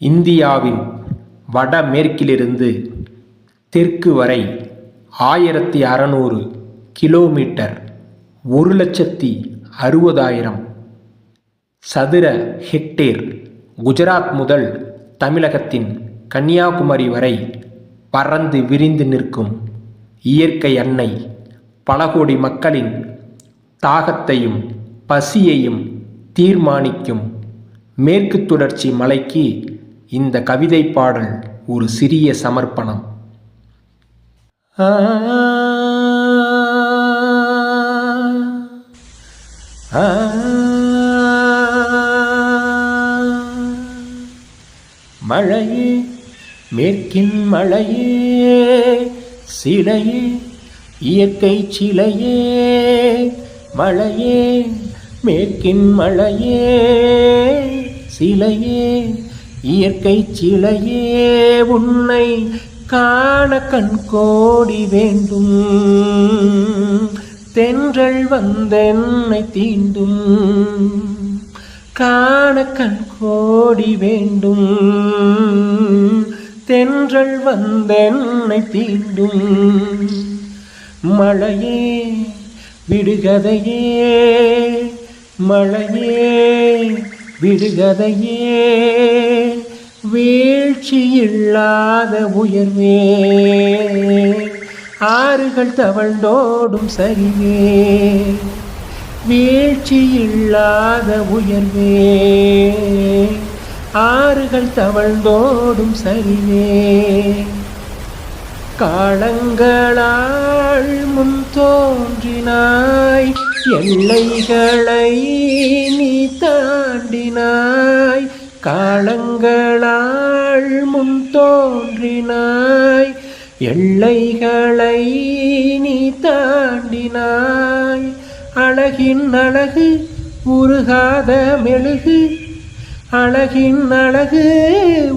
இந்தியாவின் வடமேற்கிலிருந்து தெற்கு வரை ஆயிரத்தி அறநூறு கிலோமீட்டர் ஒரு லட்சத்தி அறுபதாயிரம் சதுர ஹெக்டேர் குஜராத் முதல் தமிழகத்தின் கன்னியாகுமரி வரை பறந்து விரிந்து நிற்கும் இயற்கை அன்னை பல கோடி மக்களின் தாகத்தையும் பசியையும் தீர்மானிக்கும் மேற்கு தொடர்ச்சி மலைக்கு இந்த கவிதை பாடல் ஒரு சிறிய சமர்ப்பணம். ஆ மழையே மேற்கின் மழையே சிலையே இயற்கை சிலையே மழையே மேற்கின் மழையே சிலையே இயற்கை சிலையே உன்னை காண கண் கோடி வேண்டும். தென்றல் வந்தென்னை தீண்டும். காண கண் கோடி வேண்டும். தென்றல் வந்தென்னை தீண்டும். மழையே விடுகதையே மழையே விடுகதையே. வீழ்ச்சியில்லாத உயர்வே. ஆறுகள் தவழ்ந்தோடும் சரிவே. வீழ்ச்சியில்லாத உயர்வே. ஆறுகள் தவழ்ந்தோடும் சரிவே. காலங்களால் முன் தோன்றினாய் எல்லைகளை நீ தாண்டினாய் காலங்களால் முன் தோன்றினாய் எல்லைகளை நீ தாண்டினாய். அழகின் அழகு உருகாத மெழுகு அழகின் அழகு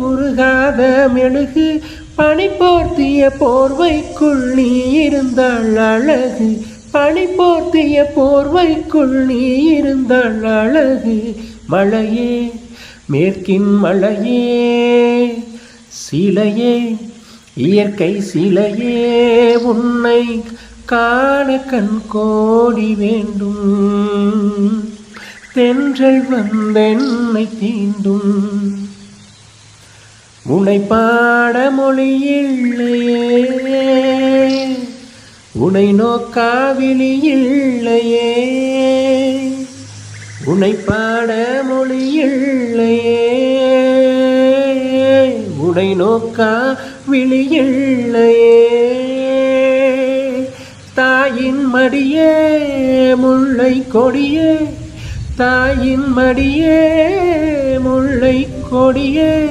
உருகாத மெழுகு பனி போர்த்திய போர்வைக்குள் நீ இருந்தாள் அழகு. அணி போர்த்திய போர்வைக்குள் நீ இருந்தாள் அழகு மழையே மேற்கின் மழையே சிலையே இயற்கை சிலையே உன்னை காண கண் கோடி வேண்டும். தென்றல் வந்தென்னை தீண்டும். உனை பாட மொழியில்லையே உனை நோக்காவிலி இல்லையே. உனை பாட மொழி இல்லையே. உனை நோக்கா விழி இல்லையே. தாயின் மடியே முல்லை கொடியே. தாயின் மடியே முல்லை கொடியே.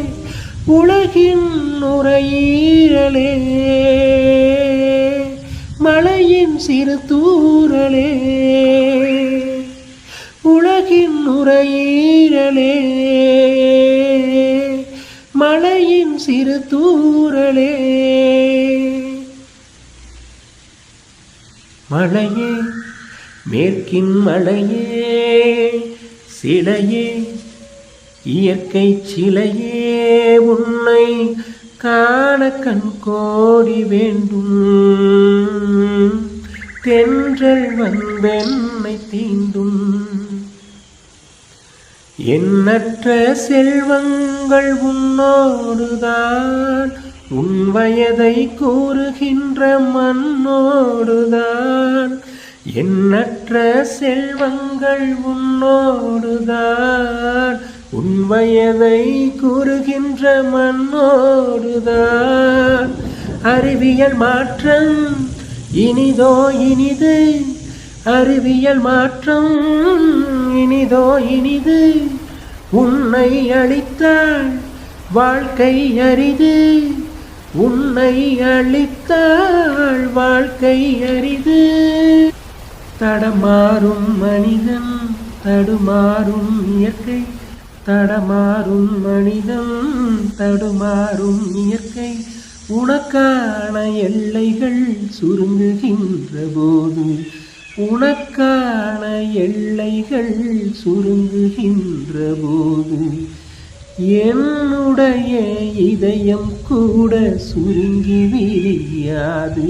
உலகின் நுரையீரலே. சிறு தூரலே உலகின் நுரையீரலே மலையின் சிறு தூரலே. மலையே மேற்கின் மலையே சிலையே இயற்கை சிலையே உன்னை காண கண் கோடி வேண்டும். தென்றல் வந்தென்னை தீண்டும் எண்ணற்ற செல்வங்கள் உன்னோடுதான் உன் வயதை கூறுகின்ற மண்ணோடுதான். எண்ணற்ற செல்வங்கள் உன்னோடுதான் உன் வயதை கூறுகின்ற மண்ணோடுதான். அறிவியல் மாற்றம் இனிதோ இனிது அறிவியல் மாற்றம் இனிதோ இனிது உன்னை அளித்தாள் வாழ்க்கை அரிது உன்னை அளித்தாள் வாழ்க்கை அரிது. தடமாறும் மனிதன் தடுமாறும் இயற்கை தடமாறும் மனிதன் தடுமாறும் இயற்கை. உனக்கான எல்லைகள் சுருங்குகின்ற போது உனக்கான எல்லைகள் சுருங்குகின்ற போது என்னுடைய இதயம் கூட சுருங்கி விரியாது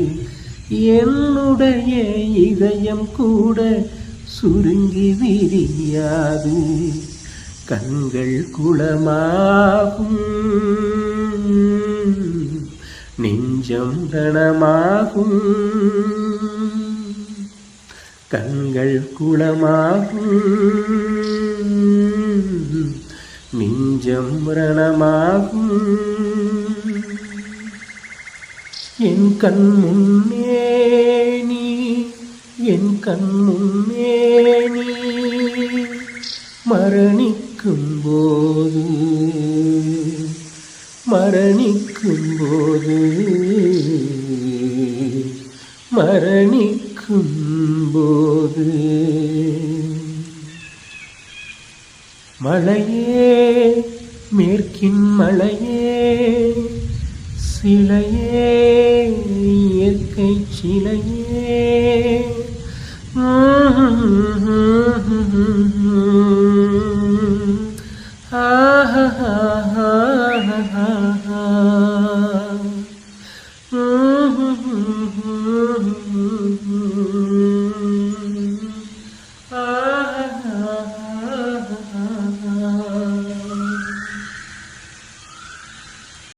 என்னுடைய இதயம் கூட சுருங்கி விரியாது கண்கள் குளமாகும். நெஞ்சம் கணமாகும் கண்கள் குளமாகும். நெஞ்சம் ரணமாகும். என் கண் முன்னே நீ என் கண் முன்னே நீ மரணிக்கும் போது மரணிக்கும் போது மரணிக்கும் போது மலையே மேற்கின் மலையே சிலையே இயற்கை சிலையே